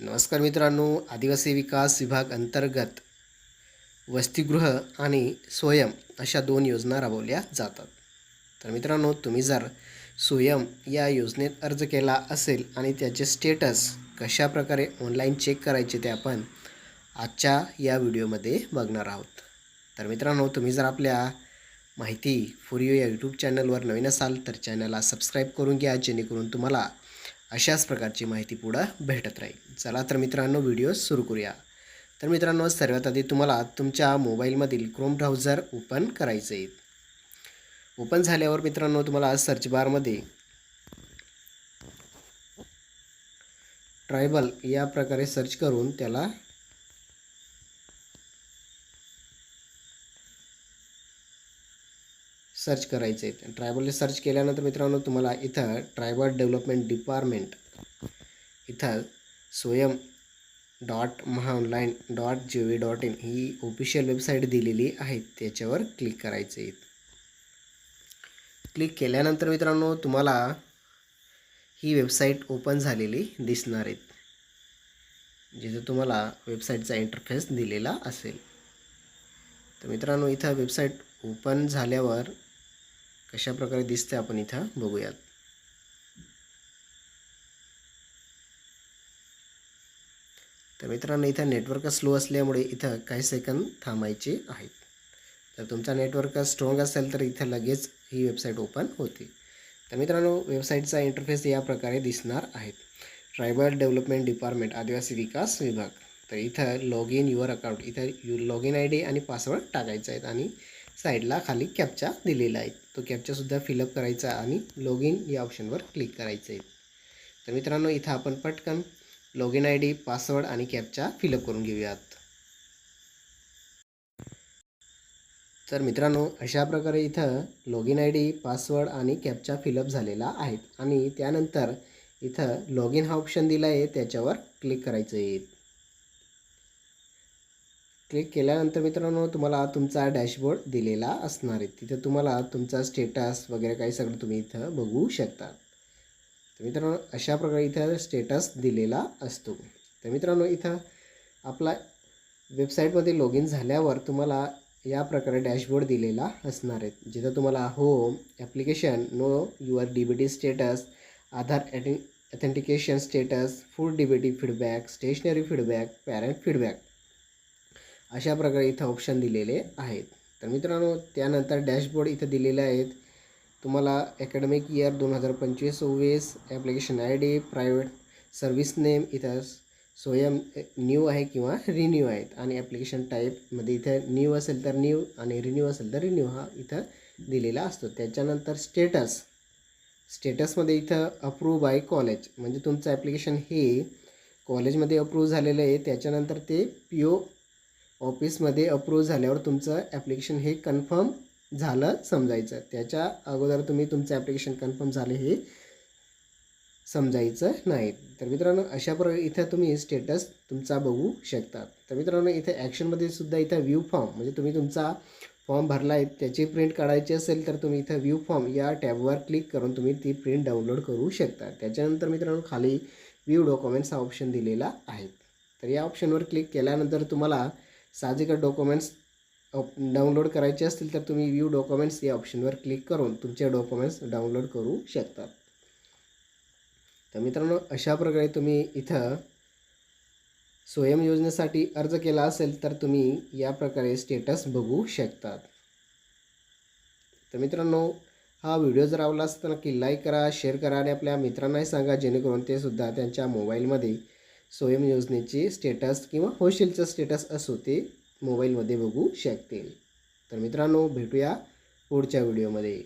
नमस्कार मित्रांनो आदिवासी विकास विभाग अंतर्गत वसतिगृह आणि स्वयं अशा दोन योजना राबवल्या जातात. तर मित्रांनो तुम्ही जर स्वयं या योजनेत अर्ज केला असेल आणि त्याचे स्टेटस कशा प्रकारे ऑनलाईन चेक करायचे ते आपण आजच्या या व्हिडिओमध्ये बघणार आहोत. तर मित्रांनो तुम्ही जर आपल्या माहिती फुरिओ या यूट्यूब चॅनलवर नवीन असाल तर चॅनलला सबस्क्राईब करून घ्या जेणेकरून तुम्हाला अशाच प्रकारची माहिती पुढं भेटत राहील. चला तर मित्रांनो व्हिडिओ सुरू करूया. तर मित्रांनो सर्वात आधी तुम्हाला तुमच्या मोबाईलमधील क्रोम ब्राउझर ओपन करायचं आहे ओपन झाल्यावर मित्रांनो तुम्हाला सर्च बारमध्ये ट्रायबल या प्रकारे सर्च करून त्याला सर्च करायचे आहेत ट्रायबल सर्च केल्यानंतर मित्रांनो तुम्हाला इथं ट्रायबल डेव्हलपमेंट डिपार्टमेंट इथं Swayam dot Mahaonline dot G V dot in he official website दिलेली आहे. त्याच्यावर क्लिक करायचे आहेत क्लिक केल्यानंतर मित्रांनो तुम्हाला ही वेबसाईट ओपन झालेली दिसणार आहेत जिथे तुम्हाला वेबसाईटचा इंटरफेस दिलेला असेल. तर मित्रांनो इथं वेबसाईट ओपन झाल्यावर कशा प्रकारे दिसते आपण इथं बघूयात. तर मित्रांनो इथं नेटवर्क स्लो असल्यामुळे इथं काही सेकंद थांबायचे आहेत. तर तुमचा नेटवर्क स्ट्रॉंग असेल तर इथं लगेच ही वेबसाईट ओपन होते. तर मित्रांनो वेबसाईटचा इंटरफेस या प्रकारे दिसणार आहेत. ट्रायबल डेव्हलपमेंट डिपार्टमेंट आदिवासी विकास विभाग. तर इथं लॉग इन युअर अकाउंट इथं you log in I D आणि पासवर्ड टाकायचा आहेत आणि साईडला खाली कॅपचा दिलेला आहे. तो कॅपचासुद्धा फिलअप करायचा आणि लॉग इन या ऑप्शनवर क्लिक करायचं आहे तर मित्रांनो इथं आपण पटकन log in I D password आणि कॅपचा फिलअप करून घेऊयात. तर मित्रांनो अशा प्रकारे इथं log in I D password आणि कॅपचा फिलअप झालेला आहेत आणि त्यानंतर इथं लॉग इन हा ऑप्शन दिला आहे त्याच्यावर क्लिक करायचं आहे क्लिक केल्यानंतर मित्रांनो तुम्हाला तुमचा डॅशबोर्ड दिलेला असणार आहे. तिथं तुम्हाला तुमचा स्टेटस वगैरे काही सगळं तुम्ही इथं बघू शकता. तर मित्रांनो अशा प्रकारे इथं स्टेटस दिलेला असतो. तर मित्रांनो इथं आपला वेबसाईटमध्ये लॉग इन झाल्यावर तुम्हाला या प्रकारे डॅशबोर्ड दिलेला असणार आहे. जिथं तुम्हाला home application know your D B T status Aadhaar ॲटि authentication status food D B T feedback stationery feedback parent feedback अशा प्रकारे इथं ऑप्शन दिलेले आहेत. तर मित्रांनो त्यानंतर डॅशबोर्ड इथं दिलेले आहेत. तुम्हाला अकॅडमिक इयर दोन हजार पंचवीस सव्वीस application I D private service name इथं स्वयं न्यू आहे किंवा रिन्यू आहेत. आणि ॲप्लिकेशन टाईपमध्ये इथं न्यू असेल तर न्यू आणि रिन्यू असेल तर रिन्यू हा इथं दिलेला असतो. त्याच्यानंतर स्टेटस स्टेटसमध्ये इथं अप्रूव्ह बाय कॉलेज म्हणजे तुमचं ॲप्लिकेशन हे कॉलेजमध्ये अप्रूव्ह झालेलं आहे. त्याच्यानंतर ते पी ओ ऑफिसमध्ये अप्रूव्ह झाल्यावर तुमचं ॲप्लिकेशन हे कन्फर्म झालं समजायचं. त्याच्या अगोदर तुम्ही तुमचं ॲप्लिकेशन कन्फर्म झाले हे समजायचं नाही. तर मित्रांनो अशा प्रकारे इथं तुम्ही स्टेटस तुमचा बघू शकता तर मित्रांनो इथे ॲक्शनमध्ये सुद्धा इथं व्ह्यू फॉर्म म्हणजे तुम्ही तुमचा फॉर्म भरला आहे त्याची प्रिंट काढायची असेल तर तुम्ही इथं व्ह्यू फॉर्म या टॅबवर क्लिक करून तुम्ही ती प्रिंट डाउनलोड करू शकता. त्याच्यानंतर मित्रांनो खाली व्ह्यू डॉक्युमेंट्स हा ऑप्शन दिलेला आहे. तर या ऑप्शनवर क्लिक केल्यानंतर तुम्हाला साहजिकच डॉक्युमेंट्स डाउनलोड करायचे असतील तर तुम्ही व्ह्यू डॉक्युमेंट्स या ऑप्शनवर क्लिक करून तुमचे डॉक्युमेंट्स डाउनलोड करू शकतात तर मित्रांनो अशा प्रकारे तुम्ही इथं स्वयं योजनेसाठी अर्ज केला असेल तर तुम्ही या प्रकारे स्टेटस बघू शकतात. तर मित्रांनो हा व्हिडिओ जर आवडला असताना की नक्की लाईक करा शेअर करा आणि आपल्या मित्रांनाही सांगा जेणेकरून ते सुद्धा त्यांच्या मोबाईलमध्ये स्वयं योजनेचे स्टेटस किंवा होशेलचं स्टेटस असो ते मोबाईलमध्ये बघू शकतील. तर मित्रांनो भेटूया पुढच्या व्हिडिओमध्ये